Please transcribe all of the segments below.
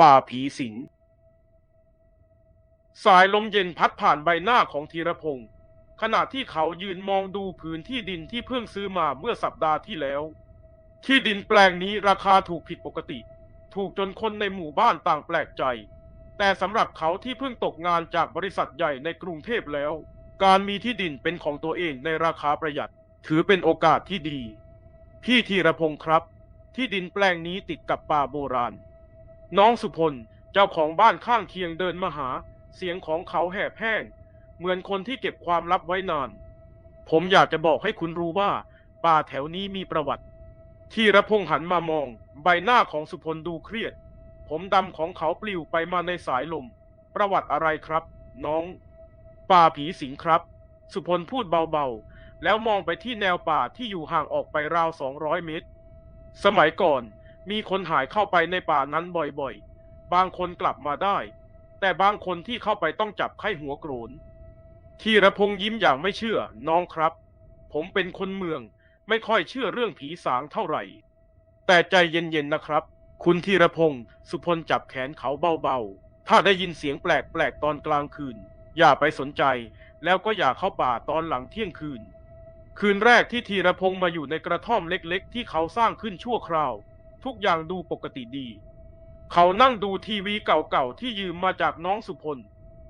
ป่าผีสิง สายลมเย็นพัดผ่านใบหน้าของธีรพงศ์ขณะที่เขายืนมองดูผืนที่ดินที่เพิ่งซื้อมาเมื่อสัปดาห์ที่แล้ว ที่ดินแปลงนี้ราคาถูกผิดปกติ ถูกจนคนในหมู่บ้านต่างแปลกใจ แต่สำหรับเขาที่เพิ่งตกงานจากบริษัทใหญ่ในกรุงเทพแล้ว การมีที่ดินเป็นของตัวเองในราคาประหยัด ถือเป็นโอกาสที่ดี พี่ธีรพงศ์ครับ ที่ดินแปลงนี้ติดกับป่าโบราณ น้องสุพล เจ้าของบ้านข้างเคียงเดินมาหา เสียงของเขาแหบแห้ง เหมือนคนที่เก็บความลับไว้นาน ผมอยากจะบอกให้คุณรู้ว่า ป่าแถวนี้มีประวัติ ทีระพงหันมามอง ใบหน้าของสุพลดูเครียด ผมดำของเขาปลิวไปมาในสายลม ประวัติอะไรครับ น้อง ป่าผีสิงครับ สุพลพูดเบาๆ แล้วมองไปที่แนวป่าที่อยู่ห่างออกไปราวสองร้อยเมตร สมัยก่อน มีคนหายเข้าไปในป่านั้นบ่อยๆ บางคนกลับมาได้ แต่บางคนที่เข้าไปต้องจับไข้หัวโกรนทีระพงยิ้มอย่างไม่เชื่อ น้องครับ ผมเป็นคนเมือง ไม่ค่อยเชื่อเรื่องผีสางเท่าไหร่ แต่ใจเย็นๆนะครับ คุณธีระพงสุพลจับแขนเขาเบาๆ ถ้าได้ยินเสียงแปลกๆตอนกลางคืน อย่าไปสนใจ แล้วก็อย่าเข้าป่าตอนหลังเที่ยงคืน คืนแรกที่ธีระพงมาอยู่ในกระท่อมเล็ก ๆ ที่เขาสร้างขึ้นชั่วคราว ทุกอย่างดูปกติดี เขานั่งดูทีวีเก่าๆที่ยืมมาจากน้องสุพล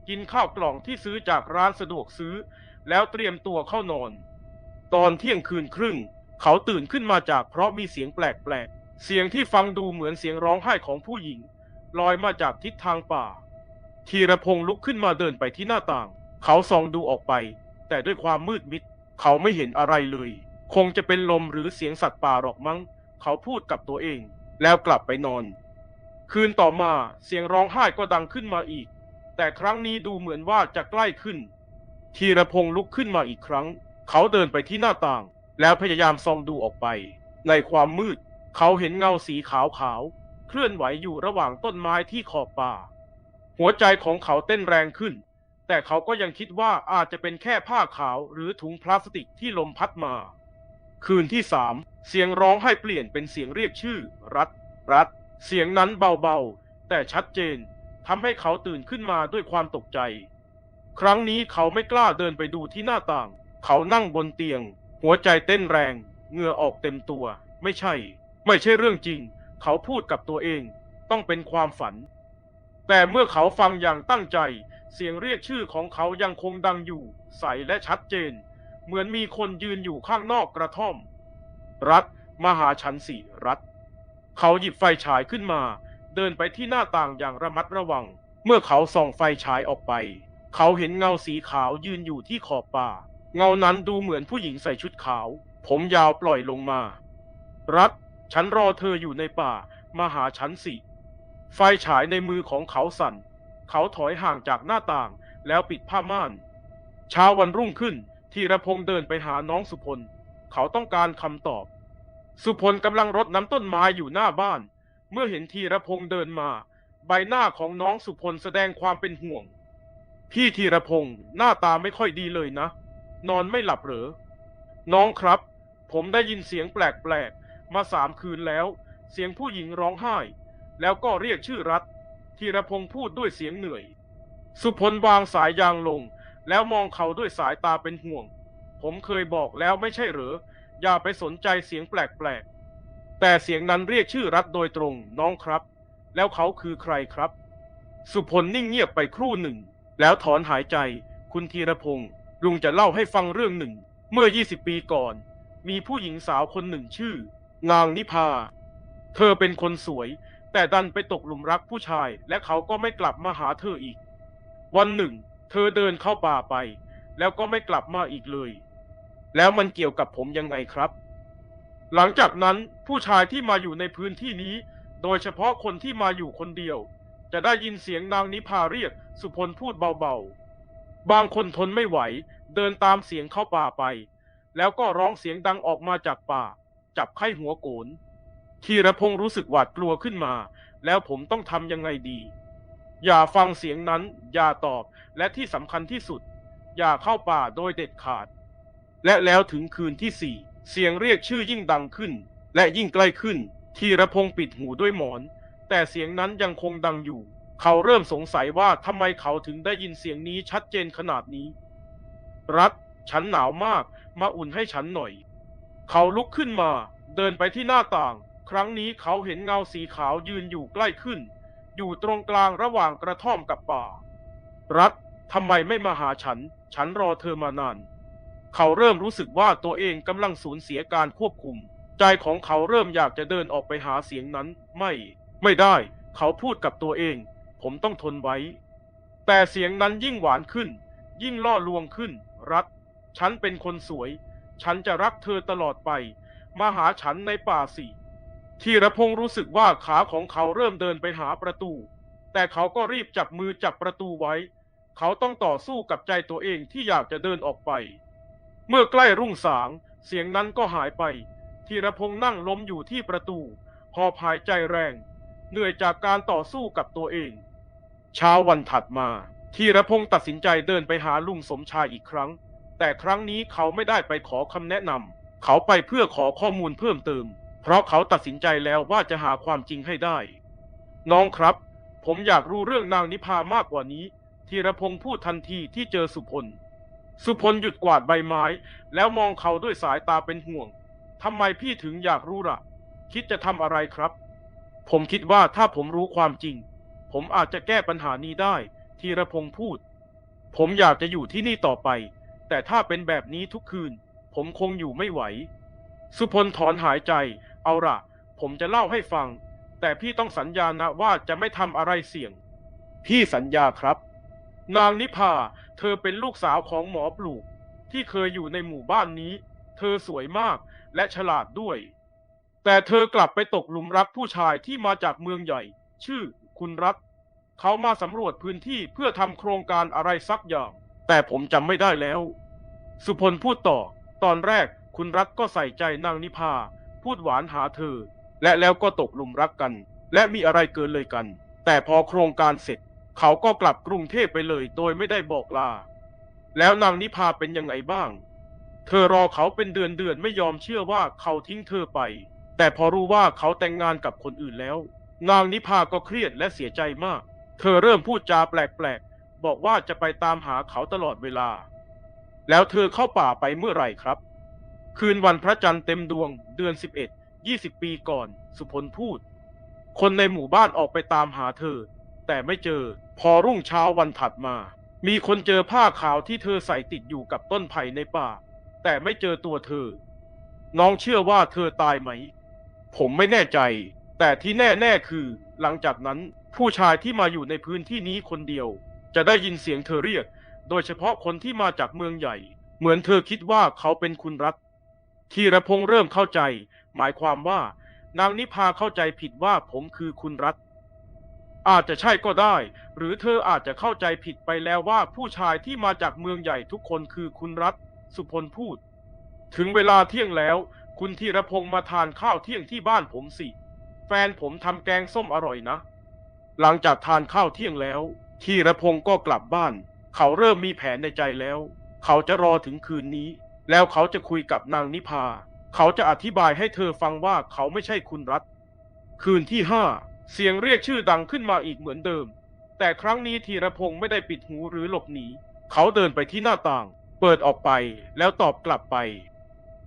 กินข้าวกล่องที่ซื้อจากร้านสะดวกซื้อ แล้วเตรียมตัวเข้านอน ตอนเที่ยงคืนครึ่ง เขาตื่นขึ้นมาจากเพราะมีเสียงแปลกๆ เสียงที่ฟังดูเหมือนเสียงร้องไห้ของผู้หญิง ลอยมาจากทิศทางป่าทีระพงษ์ลุกขึ้นมาเดินไปที่หน้าต่าง เขาส่องดูออกไป แต่ด้วยความมืดมิด เขาไม่เห็นอะไรเลย คงจะเป็นลมหรือเสียงสัตว์ป่าหรอกมั้ง เขาพูดกับตัวเอง แล้วกลับไปนอน คืนต่อมาเสียงร้องไห้ก็ดังขึ้นมาอีก แต่ครั้งนี้ดูเหมือนว่าจะใกล้ขึ้นทีระพงษ์ลุกขึ้นมาอีกครั้ง เขาเดินไปที่หน้าต่าง แล้วพยายามส่องดูออกไป ในความมืด เขาเห็นเงาสีขาวขาวๆเคลื่อนไหวอยู่ระหว่างต้นไม้ที่ขอบป่า หัวใจของเขาเต้นแรงขึ้น แต่เขาก็ยังคิดว่าอาจจะเป็นแค่ผ้าขาวหรือถุงพลาสติกที่ลมพัดมา คืนที่สามเสียงร้องให้เปลี่ยนเป็นเสียงเรียกชื่อ รัดรัดเสียงนั้นเบาๆ แต่ชัดเจนทำให้เขาตื่นขึ้นมาด้วยความตกใจ ครั้งนี้เขาไม่กล้าเดินไปดูที่หน้าต่าง เขานั่งบนเตียง หัวใจเต้นแรง เหงื่อออกเต็มตัว ไม่ใช่ ไม่ใช่เรื่องจริง เขาพูดกับตัวเอง ต้องเป็นความฝัน แต่เมื่อเขาฟังอย่างตั้งใจ เสียงเรียกชื่อของเขายังคงดังอยู่ ใสและชัดเจน เหมือนมีคนยืนอยู่ข้างนอกกระท่อม รัฐมาหาฉันสิรัฐ เขาหยิบไฟฉายขึ้นมา เดินไปที่หน้าต่างอย่างระมัดระวัง เมื่อเขาส่องไฟฉายออกไป เขาเห็นเงาสีขาวยืนอยู่ที่ขอบป่า เงานั้นดูเหมือนผู้หญิงใส่ชุดขาว ผมยาวปล่อยลงมา รัฐ ฉันรอเธออยู่ในป่า มาหาฉันสิไฟฉายในมือของเขาสั่น เขาถอยห่างจากหน้าต่างแล้วปิดผ้าม่าน เช้าวันรุ่งขึ้น ธีรพงษ์เดินไปหาน้องสุพล เขาต้องการคำตอบ สุพลกำลังรดน้ำต้นไม้อยู่หน้าบ้าน เมื่อเห็นธีรพงษ์เดินมา ใบหน้าของน้องสุพลแสดงความเป็นห่วง พี่ธีรพงษ์หน้าตาไม่ค่อยดีเลยนะ นอนไม่หลับเหรอ น้องครับ ผมได้ยินเสียงแปลกๆ มาสามคืนแล้ว เสียงผู้หญิงร้องไห้ แล้วก็เรียกชื่อรัฐธีรพงษ์พูดด้วยเสียงเหนื่อย สุพลวางสายยางลง แล้วมองเขาด้วยสายตาเป็นห่วง ผมเคยบอกแล้วไม่ใช่หรือ อย่าไปสนใจเสียงแปลกๆ แต่เสียงนั้นเรียกชื่อรัฐโดยตรงน้องครับ แล้วเขาคือใครครับ สุพลนิ่งเงียบไปครู่หนึ่ง แล้วถอนหายใจ คุณธีรพงศ์ลุงจะเล่าให้ฟังเรื่องหนึ่ง เมื่อ 20 ปีก่อน มีผู้หญิงสาวคนหนึ่งชื่อ นางนิพา เธอเป็นคนสวย แต่ดันไปตกหลุมรักผู้ชาย และเขาก็ไม่กลับมาหาเธออีก วันหนึ่ง เธอเดินเข้าป่าไป แล้วก็ไม่กลับมาอีกเลย แล้วมันเกี่ยวกับผมยังไงครับ หลังจากนั้นผู้ชายที่มาอยู่ในพื้นที่นี้ โดยเฉพาะคนที่มาอยู่คนเดียว จะได้ยินเสียงนางนิพาเรียก สุพลพูดเบาๆ บางคนทนไม่ไหว เดินตามเสียงเข้าป่าไป แล้วก็ร้องเสียงดังออกมาจากป่า จับไข้หัวโกนทีระพงศ์รู้สึกหวาดกลัวขึ้นมา แล้วผมต้องทำยังไงดี อย่าฟังเสียงนั้น อย่าตอบ และที่สำคัญที่สุด อย่าเข้าป่าโดยเด็ดขาด และแล้วถึงคืนที่สี่เสียงเรียกชื่อยิ่งดังขึ้น และยิ่งใกล้ขึ้น ทีระพงปิดหูด้วยหมอน แต่เสียงนั้นยังคงดังอยู่ เขาเริ่มสงสัยว่าทำไมเขาถึงได้ยินเสียงนี้ชัดเจนขนาดนี้ รัฐฉันหนาวมาก มาอุ่นให้ฉันหน่อย เขาลุกขึ้นมา เดินไปที่หน้าต่าง ครั้งนี้เขาเห็นเงาสีขาวยืนอยู่ใกล้ขึ้น อยู่ตรงกลางระหว่างกระท่อมกับป่า รัฐทำไมไม่มาหาฉัน ฉันรอเธอมานาน เขาเริ่มรู้สึกว่าตัวเองกำลังสูญเสียการควบคุม ใจของเขาเริ่มอยากจะเดินออกไปหาเสียงนั้น ไม่ ไม่ได้ เขาพูดกับตัวเอง ผมต้องทนไว้ แต่เสียงนั้นยิ่งหวานขึ้น ยิ่งล่อลวงขึ้น รัฐ ฉันเป็นคนสวย ฉันจะรักเธอตลอดไป มาหาฉันในป่าสิ ธีรพงศ์รู้สึกว่าขาของเขาเริ่มเดินไปหาประตู แต่เขาก็รีบจับมือจับประตูไว้ เขาต้องต่อสู้กับใจตัวเองที่อยากจะเดินออกไป เมื่อใกล้รุ่งสาง เสียงนั้นก็หายไปธีรพงศ์นั่งล้มอยู่ที่ประตู หอบหายใจแรง เหนื่อยจากการต่อสู้กับตัวเอง เช้าวันถัดมาธีรพงศ์ตัดสินใจเดินไปหาลุงสมชายอีกครั้ง แต่ครั้งนี้เขาไม่ได้ไปขอคำแนะนำเขาไปเพื่อขอข้อมูลเพิ่มเติม เพราะเขาตัดสินใจแล้วว่าจะหาความจริงให้ได้ น้องครับ ผมอยากรู้เรื่องนางนิพามากกว่านี้ธีรพงศ์พูดทันทีที่เจอสุพล สุพลหยุดกวาดใบไม้ แล้วมองเขาด้วยสายตาเป็นห่วงทำไมพี่ถึงอยากรู้ล่ะ คิดจะทำอะไรครับ ผมคิดว่าถ้าผมรู้ความจริง ผมอาจจะแก้ปัญหานี้ได้ธีรพงศ์พูด ผมอยากจะอยู่ที่นี่ต่อไป แต่ถ้าเป็นแบบนี้ทุกคืน ผมคงอยู่ไม่ไหว สุพลถอนหายใจ เอาล่ะ ผมจะเล่าให้ฟัง แต่พี่ต้องสัญญานะว่าจะไม่ทำอะไรเสี่ยง พี่สัญญาครับ นางนิพาเธอเป็นลูกสาวของหมอปลูก ที่เคยอยู่ในหมู่บ้านนี้ เธอสวยมากและฉลาดด้วย แต่เธอกลับไปตกหลุมรักผู้ชายที่มาจากเมืองใหญ่ ชื่อคุณรัฐเขามาสำรวจพื้นที่เพื่อทำโครงการอะไรสักอย่าง แต่ผมจำไม่ได้แล้ว สุพลพูดต่อ ตอนแรกคุณรัฐก็ใส่ใจนางนิพา พูดหวานหาเธอ และแล้วก็ตกหลุมรักกัน และมีอะไรเกินเลยกัน แต่พอโครงการเสร็จ เขาก็กลับกรุงเทพไปเลย โดยไม่ได้บอกลา แล้วนางนิพาเป็นยังไงบ้าง เธอรอเขาเป็นเดือนเดือนๆไม่ยอมเชื่อว่าเขาทิ้งเธอไป แต่พอรู้ว่าเขาแต่งงานกับคนอื่นแล้ว นางนิพาก็เครียดและเสียใจมาก เธอเริ่มพูดจาแปลกๆบอกว่าจะไปตามหาเขาตลอดเวลา แล้วเธอเข้าป่าไปเมื่อไหร่ครับ คืนวันพระจันทร์เต็มดวงเดือน11 20ปีก่อน สุพลพูด คนในหมู่บ้านออกไปตามหาเธอ แต่ไม่เจอ พอรุ่งเช้าวันถัดมา มีคนเจอผ้าขาวที่เธอใส่ติดอยู่กับต้นไผ่ในป่า แต่ไม่เจอตัวเธอ น้องเชื่อว่าเธอตายไหม ผมไม่แน่ใจ แต่ที่แน่ๆคือ หลังจากนั้นผู้ชายที่มาอยู่ในพื้นที่นี้คนเดียว จะได้ยินเสียงเธอเรียก โดยเฉพาะคนที่มาจากเมืองใหญ่ เหมือนเธอคิดว่าเขาเป็นคุณรัฐ ธีรพงษ์เริ่มเข้าใจ หมายความว่า นางนิพาเข้าใจผิดว่าผมคือคุณรัฐ อาจจะใช่ก็ได้ หรือเธออาจจะเข้าใจผิดไปแล้วว่าผู้ชายที่มาจากเมืองใหญ่ทุกคนคือคุณรัฐ สุพลพูด ถึงเวลาเที่ยงแล้ว คุณธีรพงษ์มาทานข้าวเที่ยงที่บ้านผมสิ แฟนผมทำแกงส้มอร่อยนะ หลังจากทานข้าวเที่ยงแล้วธีรพงษ์ก็กลับบ้าน เขาเริ่มมีแผนในใจแล้ว เขาจะรอถึงคืนนี้ แล้วเขาจะคุยกับนางนิพา เขาจะอธิบายให้เธอฟังว่าเขาไม่ใช่คุณรัฐ คืนที่ห้าเสียงเรียกชื่อดังขึ้นมาอีกเหมือนเดิม แต่ครั้งนี้ธีรพงษ์ไม่ได้ปิดหูหรือหลบหนี เขาเดินไปที่หน้าต่าง เปิดออกไปแล้วตอบกลับไป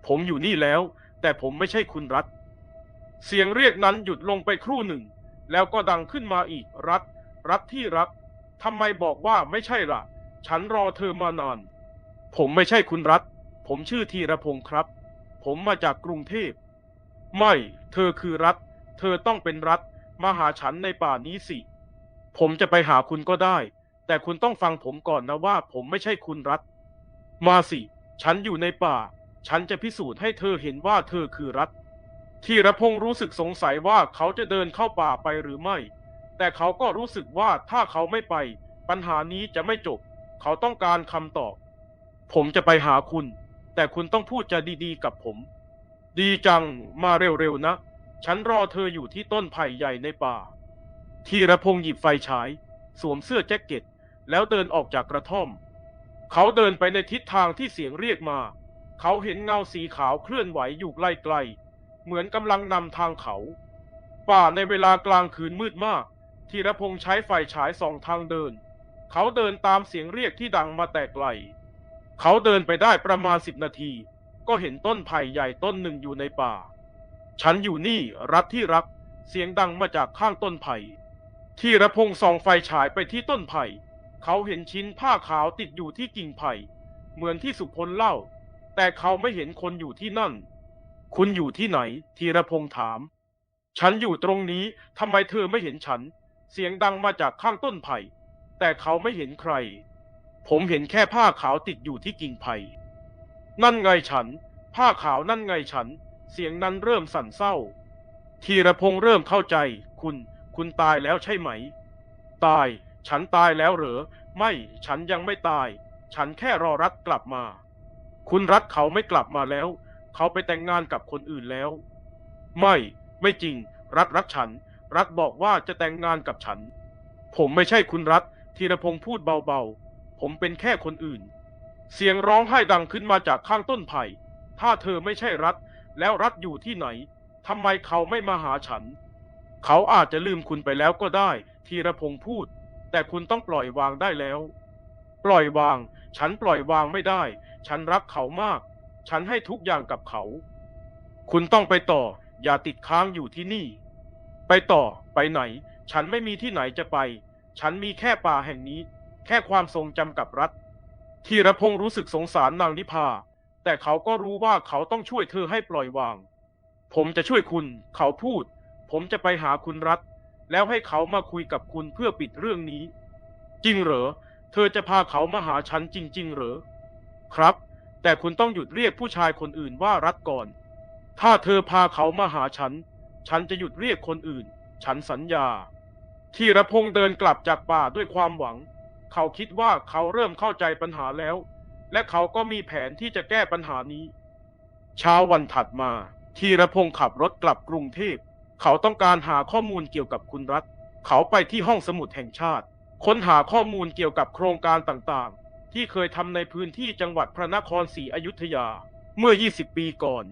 ผมอยู่นี่แล้ว แต่ผมไม่ใช่คุณรัฐ เสียงเรียกนั้นหยุดลงไปครู่หนึ่ง แล้วก็ดังขึ้นมาอีกรัฐ รัฐที่รักทำไมบอกว่าไม่ใช่ล่ะ ฉันรอเธอมานาน ผมไม่ใช่คุณรัฐ ผมชื่อธีรพงศ์ครับ ผมมาจากกรุงเทพ ไม่ เธอคือรัฐ เธอต้องเป็นรัฐ มาหาฉันในป่านี้สิ ผมจะไปหาคุณก็ได้ แต่คุณต้องฟังผมก่อนนะว่า ผมไม่ใช่คุณรัฐ มาสิ ฉันอยู่ในป่า ฉันจะพิสูจน์ให้เธอเห็นว่าเธอคือรัฐธีรพงศ์รู้สึกสงสัยว่าเขาจะเดินเข้าป่าไปหรือไม่ แต่เขาก็รู้สึกว่าถ้าเขาไม่ไป ปัญหานี้จะไม่จบ เขาต้องการคำตอบ ผมจะไปหาคุณ แต่คุณต้องพูดจาดีๆกับผม ดีจังมาเร็วๆนะ ฉันรอเธออยู่ที่ต้นไผ่ใหญ่ในป่าธีรพงศ์หยิบไฟฉาย สวมเสื้อแจ็คเก็ต แล้วเดินออกจากกระท่อม เขาเดินไปในทิศทางที่เสียงเรียกมา เขาเห็นเงาสีขาวเคลื่อนไหวอยู่ใกล้ๆเหมือนกำลังนำทางเขา ป่าในเวลากลางคืนมืดมากธีรพงษ์ใช้ไฟฉายส่องทางเดิน เขาเดินตามเสียงเรียกที่ดังมาแต่ไกล เขาเดินไปได้ประมาณสิบนาที ก็เห็นต้นไผ่ใหญ่ต้นหนึ่งอยู่ในป่า ฉันอยู่นี่รัฐที่รัก เสียงดังมาจากข้างต้นไผ่ธีระพงส่องไฟฉายไปที่ต้นไผ่ เขาเห็นชิ้นผ้าขาวติดอยู่ที่กิ่งไผ่ เหมือนที่สุพลเล่า แต่เขาไม่เห็นคนอยู่ที่นั่น คุณอยู่ที่ไหน ธีรพงษ์ถาม ฉันอยู่ตรงนี้ทำไมเธอไม่เห็นฉัน เสียงดังมาจากข้างต้นไผ่ แต่เขาไม่เห็นใคร ผมเห็นแค่ผ้าขาวติดอยู่ที่กิ่งไผ่นั่นไงฉัน ผ้าขาวนั่นไงฉัน เสียงนั้นเริ่มสั่นเศร้า ธีรพงษ์เริ่มเข้าใจ คุณ คุณตายแล้วใช่ไหม ตาย ฉันตายแล้วเหรอ ไม่ ฉันยังไม่ตาย ฉันแค่รอรัฐกลับมา คุณรัฐเขาไม่กลับมาแล้ว เขาไปแต่งงานกับคนอื่นแล้ว ไม่ ไม่จริง รัฐรักฉัน รัฐบอกว่าจะแต่งงานกับฉัน ผมไม่ใช่คุณรัฐธีรพงษ์พูดเบาๆ ผมเป็นแค่คนอื่น เสียงร้องไห้ดังขึ้นมาจากข้างต้นไผ่ ถ้าเธอไม่ใช่รัฐ แล้วรัฐอยู่ที่ไหน ทำไมเขาไม่มาหาฉัน เขาอาจจะลืมคุณไปแล้วก็ได้ ธีรพงษ์พูด แต่คุณต้องปล่อยวางได้แล้ว ปล่อยวาง ฉันปล่อยวางไม่ได้ ฉันรักเขามาก ฉันให้ทุกอย่างกับเขา คุณต้องไปต่อ อย่าติดค้างอยู่ที่นี่ ไปต่อ ไปไหน ฉันไม่มีที่ไหนจะไป ฉันมีแค่ป่าแห่งนี้ แค่ความทรงจำกับรัฐธีรพงษ์รู้สึกสงสารนางนิพา แต่เขาก็รู้ว่าเขาต้องช่วยเธอให้ปล่อยวาง ผมจะช่วยคุณ เขาพูด ผมจะไปหาคุณรัฐ แล้วให้เขามาคุยกับคุณเพื่อปิดเรื่องนี้ จริงเหรอ เธอจะพาเขามาหาฉันจริง ๆ เหรอ ครับ แต่คุณต้องหยุดเรียกผู้ชายคนอื่นว่ารัฐก่อน ถ้าเธอพาเขามาหาฉัน ฉันจะหยุดเรียกคนอื่น ฉันสัญญาธีรพงษ์เดินกลับจากป่าด้วยความหวัง เขาคิดว่าเขาเริ่มเข้าใจปัญหาแล้ว และเขาก็มีแผนที่จะแก้ปัญหานี้ เช้าวันถัดมาธีรพงษ์ขับรถกลับกรุงเทพ เขาต้องการหาข้อมูลเกี่ยวกับคุณรัฐ เขาไปที่ห้องสมุดแห่งชาติ ค้นหาข้อมูลเกี่ยวกับโครงการต่างๆ ที่เคยทำในพื้นที่จังหวัดพระนครศรีอยุธยาเมื่อ 20 ปีก่อน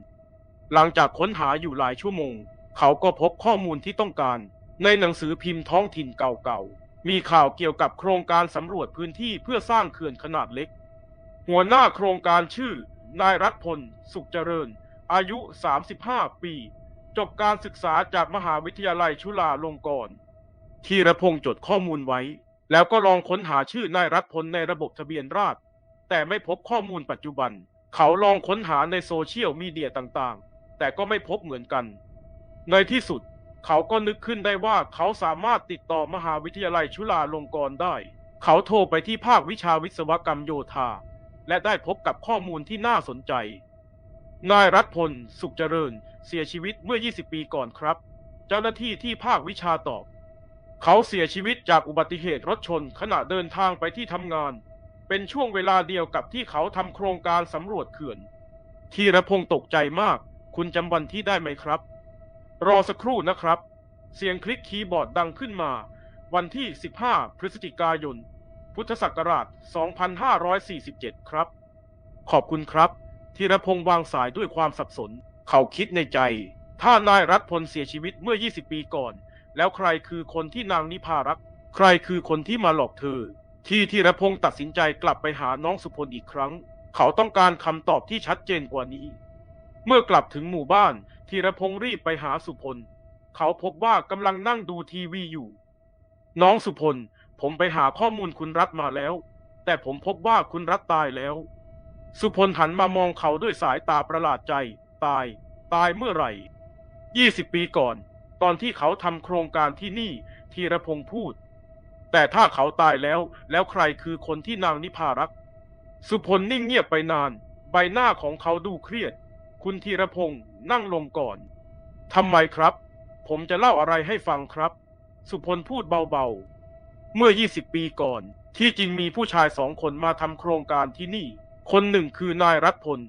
หลังจากค้นหาอยู่หลายชั่วโมง เขาก็พบข้อมูลที่ต้องการ ในหนังสือพิมพ์ท้องถิ่นเก่าๆ มีข่าวเกี่ยวกับโครงการสำรวจพื้นที่เพื่อสร้างเขื่อนขนาดเล็ก หัวหน้าโครงการชื่อ นายรัฐพล สุขเจริญ อายุ 35 ปี จบการศึกษาจากมหาวิทยาลัยชุฬาลงกรณ์ธีรพงษ์จดข้อมูลไว้ แล้วก็ลองค้นหาชื่อนายรัฐพลในระบบทะเบียนราษฎร์แต่ไม่พบข้อมูลปัจจุบัน เขาลองค้นหาในโซเชียลมีเดียต่างๆ แต่ก็ไม่พบเหมือนกัน ในที่สุด เขาก็นึกขึ้นได้ว่าเขาสามารถติดต่อมหาวิทยาลัยชุฬาลงกรณ์ได้ เขาโทรไปที่ภาควิชาวิศวกรรมโยธา และได้พบกับข้อมูลที่น่าสนใจ นายรัฐพล สุขเจริญ เสียชีวิตเมื่อ 20 ปีก่อนครับ เจ้าหน้าที่ที่ภาควิชาตอบ เขาเสียชีวิตจากอุบัติเหตุรถชนขณะเดินทางไปที่ทำงาน เป็นช่วงเวลาเดียวกับที่เขาทำโครงการสำรวจเขื่อนธีรพงศ์ตกใจมาก คุณจำวันที่ได้ไหมครับ รอสักครู่นะครับ เสียงคลิกคีย์บอร์ดดังขึ้นมา วันที่ 15 พฤศจิกายน พุทธศักราช 2547 ครับ ขอบคุณครับธีรพงศ์วางสายด้วยความสับสน เขาคิดในใจ ถ้านายรัฐพลเสียชีวิตเมื่อ 20 ปีก่อน แล้วใครคือคนที่นางนิพารัก ใครคือคนที่มาหลอกเธอ ที่ธีรพงศ์ตัดสินใจกลับไปหาน้องสุพลอีกครั้ง เขาต้องการคำตอบที่ชัดเจนกว่านี้ เมื่อกลับถึงหมู่บ้าน ธีรพงศ์รีบไปหาสุพล เขาพบว่ากำลังนั่งดูทีวีอยู่ น้องสุพล ผมไปหาข้อมูลคุณรัฐมาแล้ว แต่ผมพบว่าคุณรัฐตายแล้ว สุพลหันมามองเขาด้วยสายตาประหลาดใจ ตาย ตายเมื่อไหร่ 20 ปีก่อน ตอนที่เขาทำโครงการที่นี่ธีรพงศ์พูด แต่ถ้าเขาตายแล้ว แล้วใครคือคนที่นางนิพารัก สุพลนิ่งเงียบไปนาน ใบหน้าของเขาดูเครียด คุณธีรพงศ์นั่งลงก่อนทำไมครับ ผมจะเล่าอะไรให้ฟังครับ สุพลพูดเบาๆ เมื่อ 20 ปีก่อน ที่จริงมีผู้ชายสองคนมาทำโครงการที่นี่ คนหนึ่งคือนายรัฐพล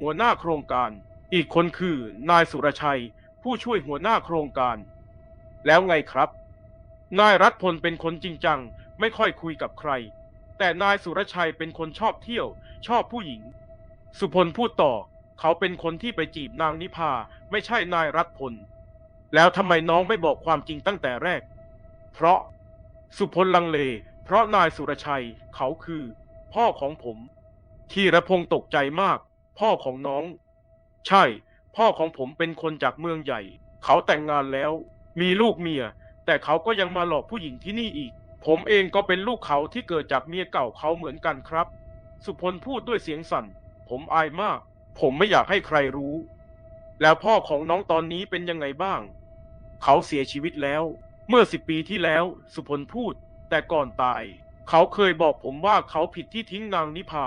หัวหน้าโครงการ อีกคนคือนายสุรชัย ผู้ช่วยหัวหน้าโครงการ แล้วไงครับ นายรัฐพลเป็นคนจริงจัง ไม่ค่อยคุยกับใคร แต่นายสุรชัยเป็นคนชอบเที่ยว ชอบผู้หญิง สุพลพูดต่อ เขาเป็นคนที่ไปจีบนางนิพาไม่ใช่นายรัฐพล แล้วทำไมน้องไม่บอกความจริงตั้งแต่แรก เพราะสุพลลังเล เพราะนายสุรชัยเขาคือ พ่อของผมธีรพงศ์ตกใจมาก พ่อของน้อง ใช่ พ่อของผมเป็นคนจากเมืองใหญ่ เขาแต่งงานแล้ว มีลูกเมีย แต่เขาก็ยังมาหลอกผู้หญิงที่นี่อีก ผมเองก็เป็นลูกเขาที่เกิดจากเมียเก่าเขาเหมือนกันครับ สุพลพูดด้วยเสียงสั่น ผมอายมาก ผมไม่อยากให้ใครรู้ แล้วพ่อของน้องตอนนี้เป็นยังไงบ้าง เขาเสียชีวิตแล้ว เมื่อสิบปีที่แล้ว สุพลพูด แต่ก่อนตาย เขาเคยบอกผมว่าเขาผิดที่ทิ้งนางนิพา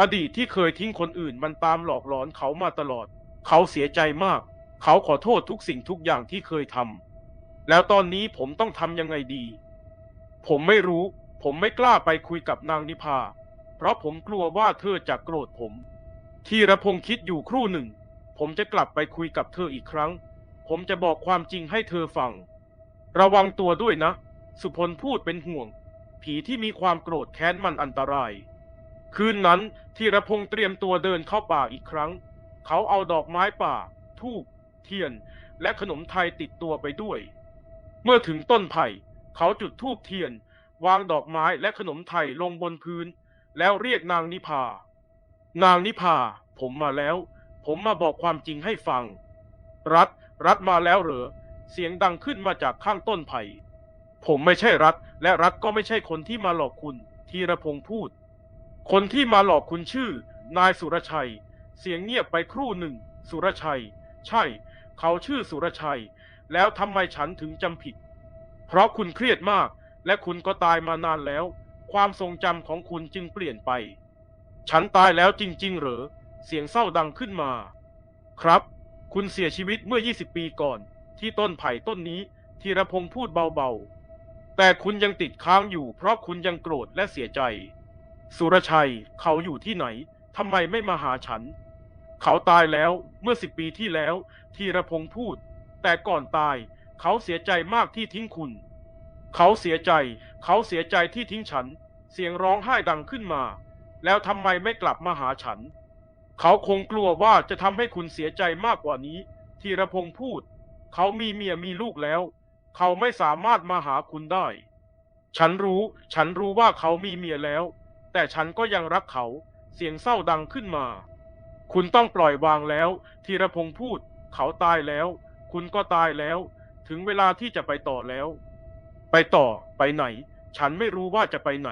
อดีตที่เคยทิ้งคนอื่นมันตามหลอกหลอนเขามาตลอด เขาเสียใจมาก เขาขอโทษทุกสิ่งทุกอย่างที่เคยทำแล้วตอนนี้ผมต้องทำยังไงดี ผมไม่รู้ ผมไม่กล้าไปคุยกับนางนิพา เพราะผมกลัวว่าเธอจะโกรธผม ทีระพงศ์คิดอยู่ครู่หนึ่ง ผมจะกลับไปคุยกับเธออีกครั้ง ผมจะบอกความจริงให้เธอฟัง ระวังตัวด้วยนะ สุพลพูดเป็นห่วง ผีที่มีความโกรธแค้นมันอันตราย คืนนั้นธีรพงศ์เตรียมตัวเดินเข้าป่าอีกครั้ง เขาเอาดอกไม้ป่าทูบเทียน และขนมไทยติดตัวไปด้วย เมื่อถึงต้นไผ่เขาจุดธูปเทียน วางดอกไม้และขนมไทยลงบนพื้น แล้วเรียกนางนิพา นางนิพา ผมมาแล้ว ผมมาบอกความจริงให้ฟัง รัฐ รัฐมาแล้วเหรอ เสียงดังขึ้นมาจากข้างต้นไผ่ ผมไม่ใช่รัฐ และรัฐก็ไม่ใช่คนที่มาหลอกคุณธีรพงศ์พูด คนที่มาหลอกคุณชื่อ นายสุรชัย เสียงเงียบไปครู่หนึ่ง สุรชัย ใช่ เขาชื่อสุรชัย แล้วทำไมฉันถึงจำผิด เพราะคุณเครียดมาก และคุณก็ตายมานานแล้ว ความทรงจำของคุณจึงเปลี่ยนไป ฉันตายแล้วจริง ๆ เหรอ เสียงเศร้าดังขึ้นมา ครับ คุณเสียชีวิตเมื่อ 20 ปีก่อน ที่ต้นไผ่ต้นนี้ธีรพงศ์พูดเบาๆ แต่คุณยังติดค้างอยู่เพราะคุณยังโกรธและเสียใจ สุรชัยเขาอยู่ที่ไหนทำไมไม่มาหาฉัน เขาตายแล้วเมื่อสิบปีที่แล้วธีรพงศ์พูด แต่ก่อนตายเขาเสียใจมากที่ทิ้งคุณ เขาเสียใจ เขาเสียใจที่ทิ้งฉัน เสียงร้องไห้ดังขึ้นมา แล้วทำไมไม่กลับมาหาฉัน เขาคงกลัวว่าจะทำให้คุณเสียใจมากกว่านี้ธีรพงศ์พูด เขามีเมียมีลูกแล้ว เขาไม่สามารถมาหาคุณได้ ฉันรู้ ฉันรู้ว่าเขามีเมียแล้ว แต่ฉันก็ยังรักเขา เสียงเศร้าดังขึ้นมา คุณต้องปล่อยวางแล้วธีรพงศ์พูด เขาตายแล้ว คุณก็ตายแล้ว ถึงเวลาที่จะไปต่อแล้ว ไปต่อ ไปไหน ฉันไม่รู้ว่าจะไปไหน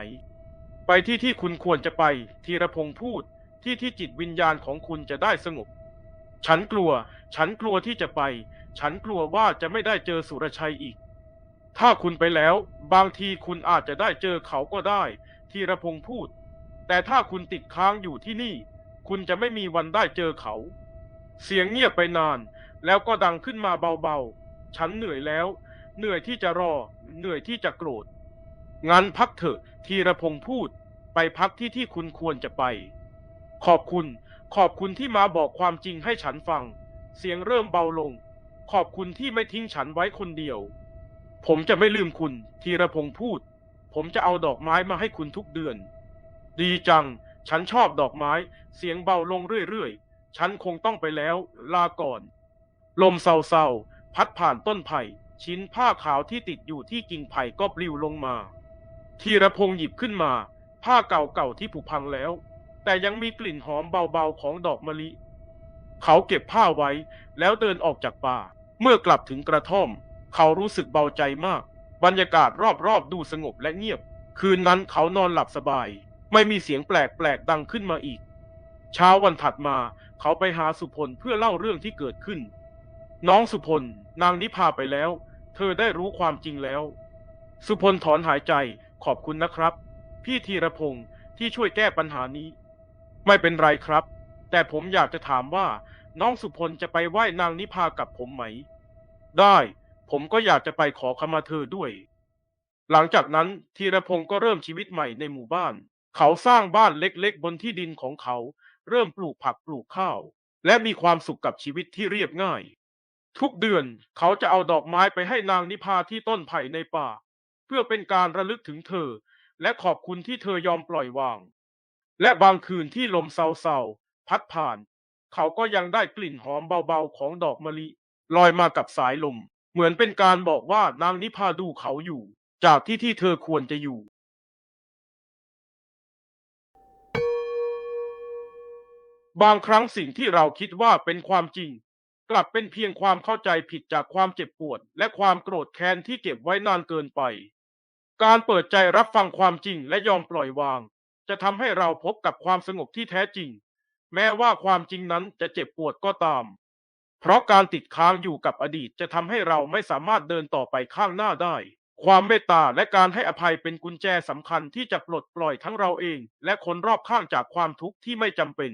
ไปที่ที่คุณควรจะไปธีรพงศ์พูด ที่ที่จิตวิญญาณของคุณจะได้สงบ ฉันกลัว ฉันกลัวที่จะไป ฉันกลัวว่าจะไม่ได้เจอสุรชัยอีก ถ้าคุณไปแล้ว บางทีคุณอาจจะได้เจอเขาก็ได้ธีรพงศ์พูด แต่ถ้าคุณติดค้างอยู่ที่นี่ คุณจะไม่มีวันได้เจอเขา เสียงเงียบไปนาน แล้วก็ดังขึ้นมาเบาๆ ฉันเหนื่อยแล้ว เหนื่อยที่จะรอ เหนื่อยที่จะโกรธ งั้นพักเถอะธีรพงศ์พูด ไปพักที่ที่คุณควรจะไป ขอบคุณ ขอบคุณที่มาบอกความจริงให้ฉันฟัง เสียงเริ่มเบาลง ขอบคุณที่ไม่ทิ้งฉันไว้คนเดียว ผมจะไม่ลืมคุณธีรพงศ์พูด ผมจะเอาดอกไม้มาให้คุณทุกเดือน ดีจัง ฉันชอบดอกไม้ เสียงเบาลงเรื่อยๆ ฉันคงต้องไปแล้ว ลาก่อน ลมเศร้าๆพัดผ่านต้นไผ่ชิ้นผ้าขาวที่ติดอยู่ที่กิ่งไผ่ก็ปลิวลงมา ธีรพงศ์หยิบขึ้นมา ผ้าเก่าๆที่ผุพังแล้ว แต่ยังมีกลิ่นหอมเบาๆของดอกมะลิ เขาเก็บผ้าไว้แล้วเดินออกจากป่า เมื่อกลับถึงกระท่อม เขารู้สึกเบาใจมาก บรรยากาศรอบๆดูสงบและเงียบ คืนนั้นเขานอนหลับสบาย ไม่มีเสียงแปลกๆดังขึ้นมาอีก เช้าวันถัดมาเขาไปหาสุพลเพื่อเล่าเรื่องที่เกิดขึ้น น้องสุพลนางนิพาไปแล้ว เธอได้รู้ความจริงแล้ว สุพลถอนหายใจ ขอบคุณนะครับ พี่ธีรพงศ์ที่ช่วยแก้ปัญหานี้ ไม่เป็นไรครับ แต่ผมอยากจะถามว่าน้องสุพลจะไปไหว้นางนิพากับผมไหม ได้ ผมก็อยากจะไปขอขมาเธอด้วย หลังจากนั้นธีรพงศ์ก็เริ่มชีวิตใหม่ในหมู่บ้าน เขาสร้างบ้านเล็กๆ บนที่ดินของเขา เริ่มปลูกผักปลูกข้าว และมีความสุขกับชีวิตที่เรียบง่าย ทุกเดือนเขาจะเอาดอกไม้ไปให้นางนิพาที่ต้นไผ่ในป่า เพื่อเป็นการระลึกถึงเธอ และขอบคุณที่เธอยอมปล่อยวาง และบางคืนที่ลมเศร้าๆพัดผ่าน เขาก็ยังได้กลิ่นหอมเบาๆของดอกมะลิลอยมากับสายลม เหมือนเป็นการบอกว่านางนิพาดูเขาอยู่ จากที่ที่เธอควรจะอยู่บางครั้งสิ่งที่เราคิดว่าเป็นความจริง กลับเป็นเพียงความเข้าใจผิดจากความเจ็บปวด และความโกรธแค้นที่เก็บไว้นานเกินไป การเปิดใจรับฟังความจริงและยอมปล่อยวาง จะทำให้เราพบกับความสงบที่แท้จริง แม้ว่าความจริงนั้นจะเจ็บปวดก็ตาม เพราะการติดค้างอยู่กับอดีตจะทำให้เราไม่สามารถเดินต่อไปข้างหน้าได้ ความเมตตาและการให้อภัยเป็นกุญแจสำคัญที่จะปลดปล่อยทั้งเราเอง และคนรอบข้างจากความทุกข์ที่ไม่จำเป็น